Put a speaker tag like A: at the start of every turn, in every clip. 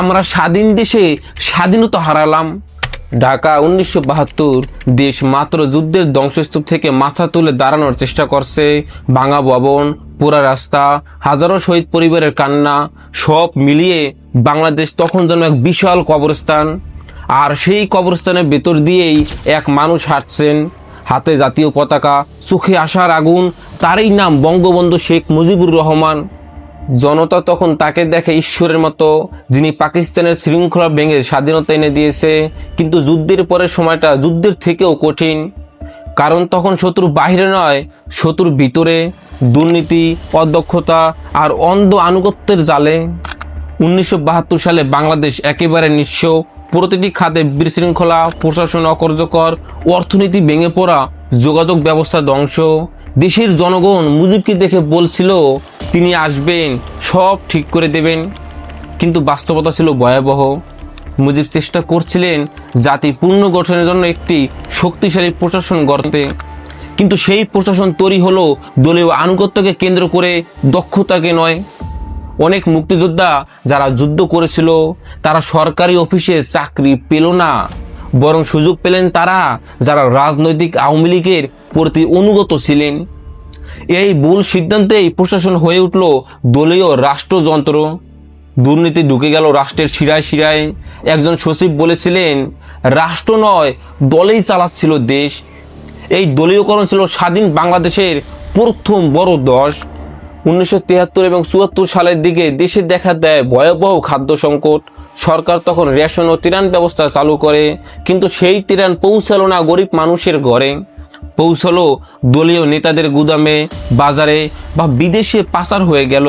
A: আমরা স্বাধীন দেশে স্বাধীনতা হারালাম। ঢাকা উনিশশো বাহাত্তর দেশ মাত্র যুদ্ধের ধ্বংসস্তূপ থেকে মাথা তুলে দাঁড়ানোর চেষ্টা করছে ভাঙা ভবন পোড়া রাস্তা, হাজারো শহীদ পরিবারের কান্না, সব মিলিয়ে বাংলাদেশ তখন যেন এক বিশাল কবরস্থান। আর সেই কবরস্থানের ভেতর দিয়েই এক মানুষ হাঁটছেন। হাতে জাতীয় পতাকা, চোখে আসার আগুন, তারই নাম বঙ্গবন্ধু শেখ মুজিবুর রহমান। জনতা তখন তাকে দেখে ঈশ্বরের মতো, যিনি পাকিস্তানের শৃঙ্খলা ভেঙে স্বাধীনতা এনে দিয়েছে, কিন্তু যুদ্ধের পরের সময়টা যুদ্ধের থেকেও কঠিন। কারণ তখন শত্রু বাহিরে নয়, শত্রুর ভিতরে, দুর্নীতি, অদক্ষতা আর অন্ধ আনুগত্যের জালে। উনিশশো বাহাত্তর সালে বাংলাদেশ একেবারে নিঃস্ব। প্রতিটি খাতে বিশৃঙ্খলা, প্রশাসন অকার্যকর, অর্থনীতি ভেঙে পড়া, যোগাযোগ ব্যবস্থা ধ্বংস। দেশের জনগণ মুজিবকে দেখে বলছিল তিনি আসবেন, সব ঠিক করে দেবেন। কিন্তু বাস্তবতা ছিল ভয়াবহ। মুজিব চেষ্টা করছিলেন জাতি পুনর্গঠনের জন্য একটি শক্তিশালী প্রশাসন গড়তে। কিন্তু সেই প্রশাসন তৈরি হলো দলীয় আনুগত্যকে কেন্দ্র করে দক্ষতাকে নয়। অনেক মুক্তিযোদ্ধা যারা যুদ্ধ করেছিল, তারা সরকারি অফিসে চাকরি পেল না। বরং সুযোগ পেলেন তারা যারা রাজনৈতিক আওয়ামী লীগের প্রতি অনুগত ছিলেন। এই ভুল সিদ্ধান্তেই প্রশাসন হয়ে উঠল দলীয় রাষ্ট্রযন্ত্র। দুর্নীতি ঢুকে গেল রাষ্ট্রের শিরায় শিরায়। একজন সচিব বলেছিলেন, রাষ্ট্র নয়, দলেই চালাচ্ছিল দেশ। এই দলীয়করণ ছিল স্বাধীন বাংলাদেশের প্রথম বড় দশ। উনিশশো তিয়াত্তর এবং চুয়াত্তর সালের দিকে দেশে দেখা দেয় ভয়াবহ খাদ্য সংকট। সরকার তখন রেশন ও ত্রাণ ব্যবস্থা চালু করে, কিন্তু সেই ত্রাণ পৌঁছালো না গরিব মানুষের ঘরে। পৌঁছালো দলীয় নেতাদের গুদামে, বাজারে বা বিদেশে পাচার হয়ে গেল।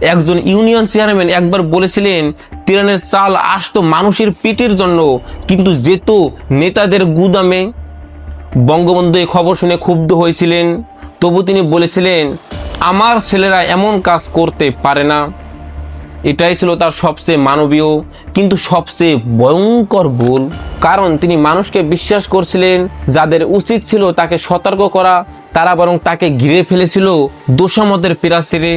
A: একজন ইউনিয়ন চেয়ারম্যান একবার বলেছিলেন ত্রাণের চাল আসতো মানুষের পেটের জন্য, কিন্তু যেত নেতাদের গুদামে। বঙ্গবন্ধু এই খবর শুনে ক্ষুব্ধ হয়েছিলেন। তবু তিনি বলেছিলেন, আমার ছেলেরা এমন কাজ করতে পারে না। এটাই ছিল তার সবচেয়ে মানবীয়, কিন্তু সবচেয়ে ভয়ঙ্কর ভুল। কারণ তিনি মানুষকে বিশ্বাস করছিলেন, যাদের উচিত ছিল তাকে সতর্ক করা, তারা বরং তাকে ঘিরে ফেলেছিল দোষামতের পিরাসিরে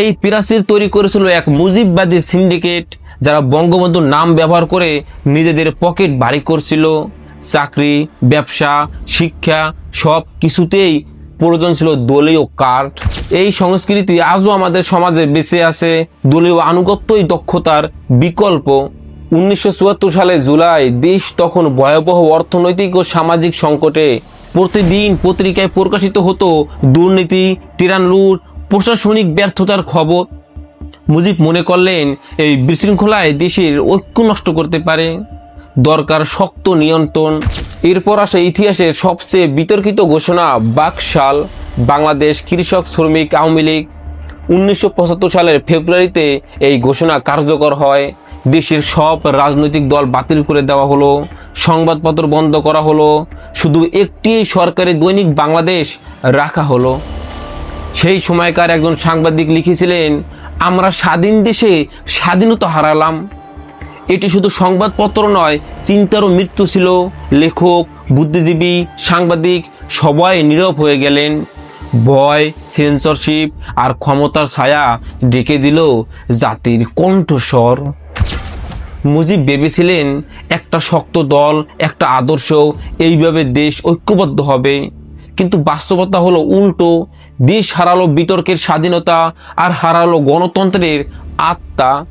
A: এই পিরাসির তৈরি করেছিল এক মুজিববাদী সিন্ডিকেট, যারা বঙ্গবন্ধুর নাম ব্যবহার করে নিজেদের পকেট ভারী করছিল। চাকরি, ব্যবসা, শিক্ষা সব কিছুতেই প্রয়োজন ছিল দলীয় কার্ড। এই সংস্কৃতি আজও আমাদের সমাজে বেঁচে আছে। দলীয় আনুগত্যই দক্ষতার বিকল্প। উনিশশো চুয়াত্তর সালে জুলাই, দেশ তখন ভয়াবহ অর্থনৈতিক ও সামাজিক সংকটে প্রতিদিন পত্রিকায় প্রকাশিত হতো দুর্নীতি টিরান লুট প্রশাসনিক ব্যর্থতার খবর। মুজিব মনে করলেন, এই বিশৃঙ্খলায় দেশের ঐক্য নষ্ট করতে পারে। দরকার শক্ত নিয়ন্ত্রণ। এরপর আসে ইতিহাসের সবচেয়ে বিতর্কিত ঘোষণা, বাকশাল। বাংলাদেশ কৃষক শ্রমিক আওয়ামী লীগ উনিশশো পঁচাত্তর সালের ফেব্রুয়ারিতে এই ঘোষণা কার্যকর হয়। দেশের সব রাজনৈতিক দল বাতিল করে দেওয়া হলো, সংবাদপত্র বন্ধ করা হলো, শুধু একটি সরকারি দৈনিক বাংলাদেশ রাখা হলো। সেই সময়কার একজন সাংবাদিক লিখেছিলেন, আমরা স্বাধীন দেশে স্বাধীনতা হারালাম। এটি শুধু সংবাদপত্র নয়, চিন্তারও মৃত্যু ছিল। লেখক, বুদ্ধিজীবী, সাংবাদিক সবাই নীরব হয়ে গেলেন। ভয় সেন্সরশিপ আর ক্ষমতার ছায়া ডেকে দিল জাতির কণ্ঠস্বর। মুজিব ভেবেছিলেন, একটা শক্ত দল, একটা আদর্শ, এইভাবে দেশ ঐক্যবদ্ধ হবে। কিন্তু বাস্তবতা হলো উল্টো, দেশ হারালো বিতর্কের স্বাধীনতা আর হারালো গণতন্ত্রের আত্মা।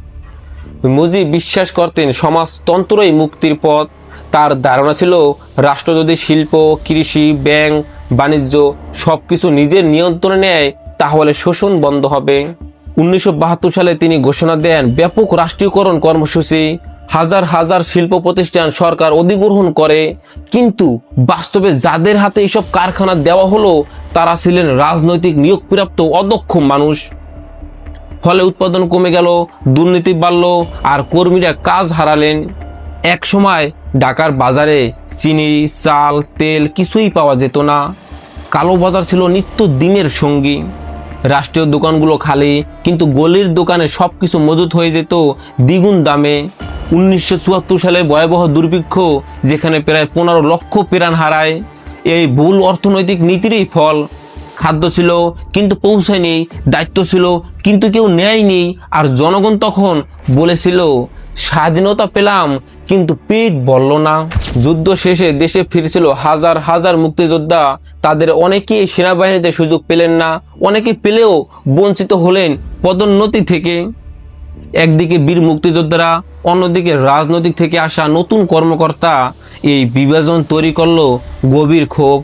A: মুজিব বিশ্বাস করতেন, সমাজতন্ত্রই মুক্তির পথ। তার ধারণা ছিল রাষ্ট্র যদি শিল্প, কৃষি ব্যাংক বাণিজ্য সব কিছু নিজের নিয়ন্ত্রণে নেয়, তাহলে শোষণ বন্ধ হবে। উনিশশো বাহাত্তর সালে তিনি ঘোষণা দেন, ব্যাপক রাষ্ট্রীয়করণ কর্মসূচি, হাজার হাজার শিল্প প্রতিষ্ঠান সরকার অধিগ্রহণ করে। কিন্তু বাস্তবে যাদের হাতে এইসব কারখানা দেওয়া হলো, তারা ছিলেন রাজনৈতিক নিয়োগপ্রাপ্ত অদক্ষ মানুষ। ফলে উৎপাদন কমে গেল, দুর্নীতি বাড়ল আর কর্মীরা কাজ হারালেন। এক সময় ঢাকার বাজারে চিনি, চাল, তেল কিছুই পাওয়া যেত না। কালো বাজার ছিল নিত্য দিনের সঙ্গী। রাষ্ট্রীয় দোকানগুলো খালি, কিন্তু গলির দোকানে সব কিছু মজুত হয়ে যেত দ্বিগুণ দামে। উনিশশো চুয়াত্তর সালে ভয়াবহ দুর্ভিক্ষ, যেখানে প্রায় পনেরো লক্ষ প্রাণ হারায়। এই ভুল অর্থনৈতিক নীতিরই ফল। খাদ্য ছিল, কিন্তু পৌঁছায়নি দায়িত্ব ছিল, কিন্তু কেউ নেয়নি। আর জনগণ তখন বলেছিল, স্বাধীনতা পেলাম, কিন্তু পেট বলল না। যুদ্ধ শেষে দেশে ফিরছিল হাজার হাজার মুক্তিযোদ্ধা। তাদের অনেকেই সেনাবাহিনীতে সুযোগ পেলেন না, অনেকে পেলেও বঞ্চিত হলেন পদোন্নতি থেকে। একদিকে বীর মুক্তিযোদ্ধারা, অন্যদিকে রাজনৈতিক থেকে আসা নতুন কর্মকর্তা। এই বিভাজন তৈরি করল গভীর ক্ষোভ।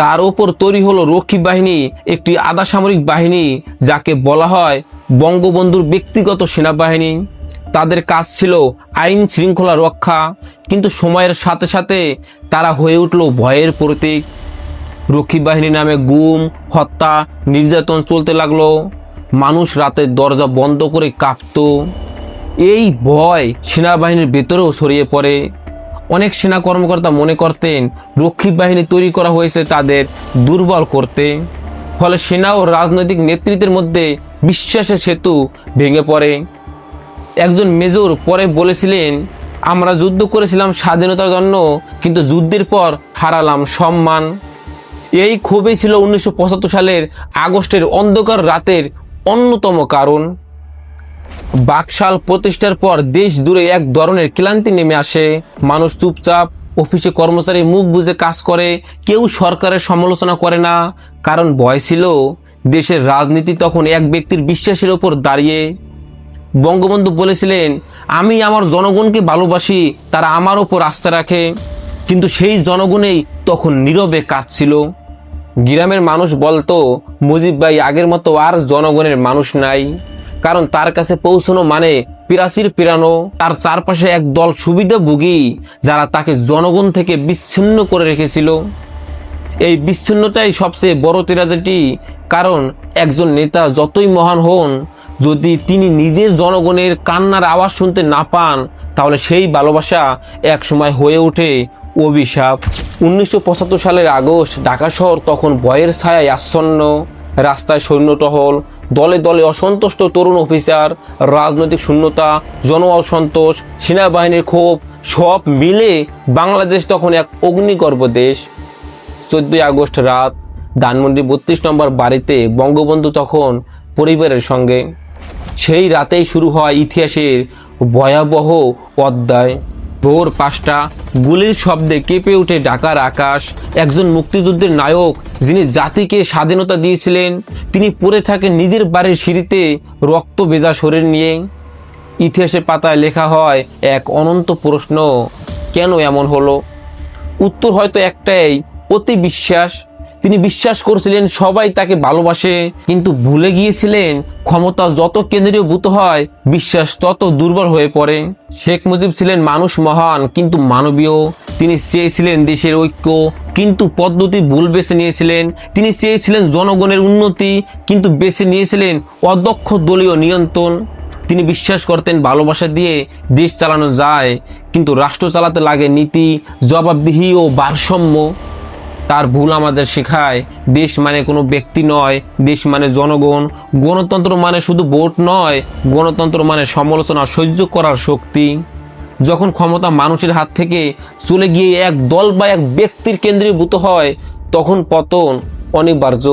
A: তার উপর তৈরি হলো রক্ষী বাহিনী, একটি আধা সামরিক বাহিনী, যাকে বলা হয় বঙ্গবন্ধুর ব্যক্তিগত সেনাবাহিনী। তাদের কাজ ছিল আইন শৃঙ্খলা রক্ষা, কিন্তু সময়ের সাথে সাথে তারা হয়ে উঠল ভয়ের প্রতীক। রক্ষী বাহিনী নামে গুম, হত্যা, নির্যাতন চলতে লাগল। মানুষ রাতের দরজা বন্ধ করে কাঁপতো। এই ভয় সেনাবাহিনীর ভেতরেও ছড়িয়ে পড়ে। অনেক সেনা কর্মকর্তা মনে করতেন রক্ষী বাহিনী তৈরি করা হয়েছে তাদের দুর্বল করতে। ফলে সেনা ও রাজনৈতিক নেতৃত্বের মধ্যে বিশ্বাসের সেতু ভেঙে পড়ে। একজন মেজর পরে বলেছিলেন, আমরা যুদ্ধ করেছিলাম স্বাধীনতার জন্য, কিন্তু যুদ্ধের পর হারালাম সম্মান। এই ক্ষোভই ছিল উনিশশো পঁচাত্তর সালের আগস্টের অন্ধকার রাতের অন্যতম কারণ। বাকশাল প্রতিষ্ঠার পর দেশ জুড়ে এক ধরনের ক্লান্তি নেমে আসে। মানুষ চুপচাপ অফিসে কর্মচারী মুখ বুজে কাজ করে, কেউ সরকারের সমালোচনা করে না। কারণ ভয় ছিল, দেশের রাজনীতি তখন এক ব্যক্তির বিশ্বাসের ওপর দাঁড়িয়ে। বঙ্গবন্ধু বলেছিলেন, আমি আমার জনগণকে ভালোবাসি, তারা আমার ওপর আস্থা রাখে। কিন্তু সেই জনগণেই তখন নীরবে কাজ ছিল। গ্রামের মানুষ বলতো, মুজিব ভাই আগের মতো আর জনগণের মানুষ নাই। কারণ তার কাছে পৌঁছানো মানে পিরাসির পিরানো। তার চারপাশে এক দল সুবিধাভোগী যারা তাকে জনগণ থেকে বিচ্ছিন্ন করে রেখেছিল। এই বিচ্ছিন্নতাই সবচেয়ে বড় ট্রাজেডি কারণ একজন নেতা যতই মহান হন, যদি তিনি নিজের জনগণের কান্নার আওয়াজ শুনতে না পান, তাহলে সেই ভালোবাসা এক সময় হয়ে ওঠে অভিশাপ। উনিশশো পঁচাত্তর সালের আগস্ট ঢাকা শহর তখন ভয়ের ছায়ায় আচ্ছন্ন। রাস্তায় সৈন্য টহল দলে দলে অসন্তুষ্ট তরুণ অফিসার, রাজনৈতিক শূন্যতা জন অসন্তোষ সেনাবাহিনীর ক্ষোভ, সব মিলে বাংলাদেশ তখন এক অগ্নিগর্ভ দেশ। চোদ্দই আগস্ট রাত, ধানমন্ডি বত্রিশ নম্বর বাড়িতে বঙ্গবন্ধু তখন পরিবারের সঙ্গে। সেই রাতেই শুরু হয় ইতিহাসের ভয়াবহ অধ্যায়। ভোর পাঁচটা, গুলির শব্দে কেঁপে উঠে ঢাকার আকাশ। একজন মুক্তিযুদ্ধের নায়ক, যিনি জাতিকে স্বাধীনতা দিয়েছিলেন, তিনি পড়ে থাকেন নিজের বাড়ির সিঁড়িতে, রক্ত বেজা শরীর নিয়ে। ইতিহাসের পাতায় লেখা হয়, এক অনন্ত প্রশ্ন, কেন এমন হলো? উত্তর হয়তো একটাই, অতি বিশ্বাস তিনি বিশ্বাস করেছিলেন সবাই তাকে ভালোবাসে, কিন্তু ভুলে গিয়েছিলেন ক্ষমতা যত কেন্দ্রীয়ভূত হয়, বিশ্বাস তত দুর্বল হয়ে পড়ে। শেখ মুজিব ছিলেন মানুষ মহান, কিন্তু মানবীয়। তিনি চেয়েছিলেন দেশের ঐক্য, কিন্তু পদ্ধতি ভুল বেছে নিয়েছিলেন। তিনি চেয়েছিলেন জনগণের উন্নতি, কিন্তু বেছে নিয়েছিলেন অদক্ষ দলীয় নিয়ন্ত্রণ। তিনি বিশ্বাস করতেন ভালোবাসা দিয়ে দেশ চালানো যায়, কিন্তু রাষ্ট্র চালাতে লাগে নীতি, জবাবদিহি ও ভারসাম্য। তার ভুল আমাদের শেখায়। দেশ মানে কোনো ব্যক্তি নয়, দেশ মানে জনগণ। গণতন্ত্র মানে শুধু ভোট নয়, গণতন্ত্র মানে সমালোচনা সহ্য করার শক্তি। যখন ক্ষমতা মানুষের হাত থেকে চলে গিয়ে এক দল বা এক ব্যক্তির কেন্দ্রীভূত হয়, তখন পতন অনিবার্য।